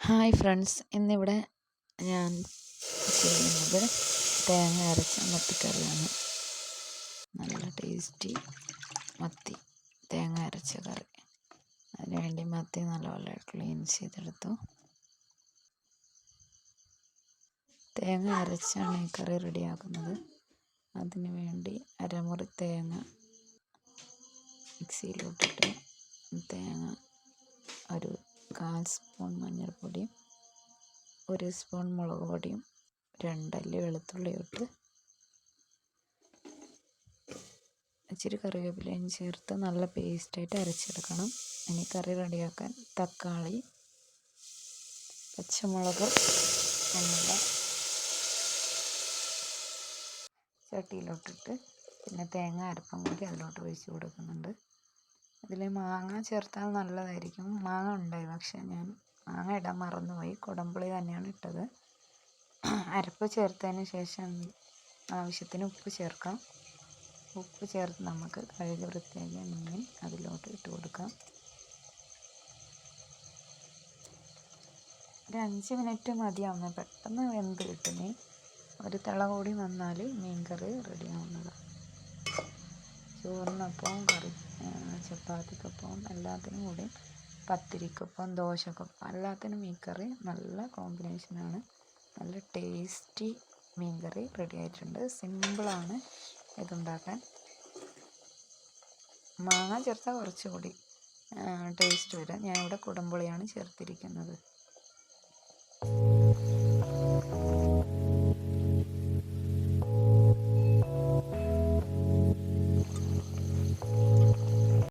Hi friends. ഇന്നിവിടെ ഞാൻ ചെയ്യുന്നത് തേങ്ങ അരച്ച മത്തിക്കറിയാണ്. നല്ല ടേസ്റ്റി മത്തി തേങ്ങ അരച്ച കറി. അതിനുവേണ്ടി മത്തി നല്ലപോലെ ക്ലീൻ ചെയ്തെടുത്തു. തേങ്ങ അരച്ചാണ് ഈ കറി റെഡിയാക്കുന്നത്. അതിനു വേണ്ടി അരമുറി തേങ്ങ മിക്സിയിലോട്ടിട്ട് തേങ്ങ ഒരു കാൽ സ്പൂൺ മഞ്ഞൾപ്പൊടിയും ഒരു സ്പൂൺ മുളക് പൊടിയും രണ്ടല്ലി വെളുത്തുള്ളി ഇട്ട് ഇച്ചിരി കറിവേപ്പിലയും ചേർത്ത് നല്ല പേസ്റ്റായിട്ട് അരച്ചെടുക്കണം. ഇനി കറി റെഡിയാക്കാൻ തക്കാളി പച്ചമുളക് എന്നിവ ചട്ടിയിലോട്ടിട്ട് പിന്നെ തേങ്ങ അരപ്പം കൂടി അതിലോട്ട് ഒഴിച്ച് കൊടുക്കുന്നുണ്ട്. ഇതിൽ മാങ്ങ ചേർത്താൽ നല്ലതായിരിക്കും. മാങ്ങ ഉണ്ടായി പക്ഷേ ഞാൻ മാങ്ങ ഇടാൻ മറന്നുപോയി. കുടംപുളി തന്നെയാണ് ഇട്ടത്. അരപ്പ് ചേർത്തതിന് ശേഷം ആവശ്യത്തിന് ഉപ്പ് ചേർക്കാം. ഉപ്പ് ചേർത്ത് നമുക്ക് കഴുകി വൃത്തിയാക്കിയ മീൻ അതിലോട്ട് ഇട്ട് കൊടുക്കാം. ഒരു അഞ്ച് മിനിറ്റ് മതിയാവുന്ന. പെട്ടെന്ന് വെന്ത് കിട്ടുന്നേ ഒരു തിള കൂടി വന്നാൽ മീൻ കറി റെഡിയാവുന്നതാണ് ചോറിനൊപ്പം കറി ചപ്പാത്തിക്കൊപ്പം എല്ലാത്തിനും കൂടി പത്തിരിക്കൊപ്പം ദോശക്കൊപ്പം എല്ലാത്തിനും മീൻ കറി നല്ല കോമ്പിനേഷനാണ്. നല്ല ടേസ്റ്റി മീൻ കറി റെഡി ആയിട്ടുണ്ട്. സിമ്പിളാണ് ഇതുണ്ടാക്കാൻ. മാങ്ങ ചേർത്താൽ കുറച്ചുകൂടി ടേസ്റ്റ് വരും. ഞാനിവിടെ കുടംപുളിയാണ് ചേർത്തിരിക്കുന്നത്.